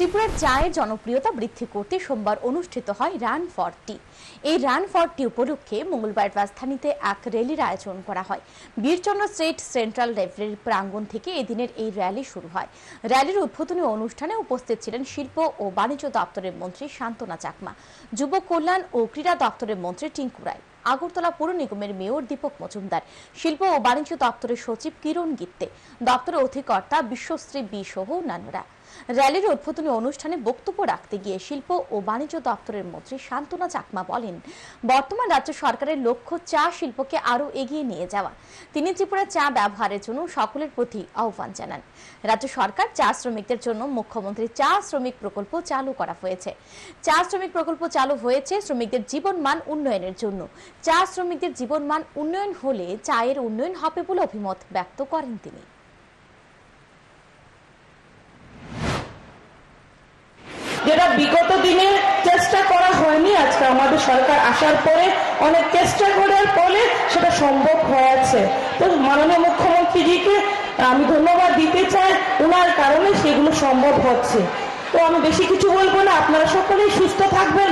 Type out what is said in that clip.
ত্রিপুরার চায়ের জনপ্রিয়তা বৃদ্ধি করতে সোমবার অনুষ্ঠিত হয় রান ফর টি এই রান ফর টি উপলক্ষে মঙ্গলবার রাজধানীতে এক র্যালির আয়োজন করা হয়। বীরচন্দ্র স্ট্রিট সেন্ট্রাল লাইব্রেরি প্রাঙ্গণ থেকে এদিনের এই র্যালি শুরু হয়। র্যালির উদ্বোধনী অনুষ্ঠানে উপস্থিত ছিলেন শিল্প ও বাণিজ্য দপ্তরের মন্ত্রী শান্তনা চাকমা, যুব কল্যাণ ও ক্রীড়া দপ্তরের মন্ত্রী টিঙ্কু রায়, আগরতলা পৌর নিগমের মেয়র দীপক মজুমদার, শিল্প ও বাণিজ্য দপ্তরের সচিব কিরণ গিত্তে, দপ্তরের অধিকর্তা বিশ্বশ্রী বি সহ অন্যান্যরা। র্যালির উদ্বোধনী অনুষ্ঠানে বক্তব্য রাখতে গিয়ে শিল্প ও বাণিজ্য দপ্তরের মন্ত্রী শান্তনা চাকমা বলেন, বর্তমান রাজ্য সরকারের লক্ষ্য চা শিল্পকে আরও এগিয়ে নিয়ে যাওয়া। তিনি ত্রিপুরা চা ব্যবহারের জন্য সকলের প্রতি আহ্বান জানান। রাজ্য সরকার চা শ্রমিকদের জন্য মুখ্যমন্ত্রী চা শ্রমিক প্রকল্প চালু করা হয়েছে। চা শ্রমিক প্রকল্প চালু হয়েছে শ্রমিকদের জীবন মান উন্নয়নের জন্য। চা শ্রমিকদের জীবন মান উন্নয়ন হলে চায়ের উন্নয়ন হবে বলে অভিমত ব্যক্ত করেন তিনি। যেটা বিগত দিনে চেষ্টা করা হয়নি, আজকে আমাদের সরকার আসার পরে, অনেক চেষ্টা করার পরে সেটা সম্ভব হয়েছে। তো মাননীয় মুখ্যমন্ত্রীজিকে আমি ধন্যবাদ দিতে চাই ওনার কারণে সেগুলো সম্ভব হচ্ছে। তো আমি বেশি কিছু বলব না, আপনারা সকলেই সুস্থ থাকবেন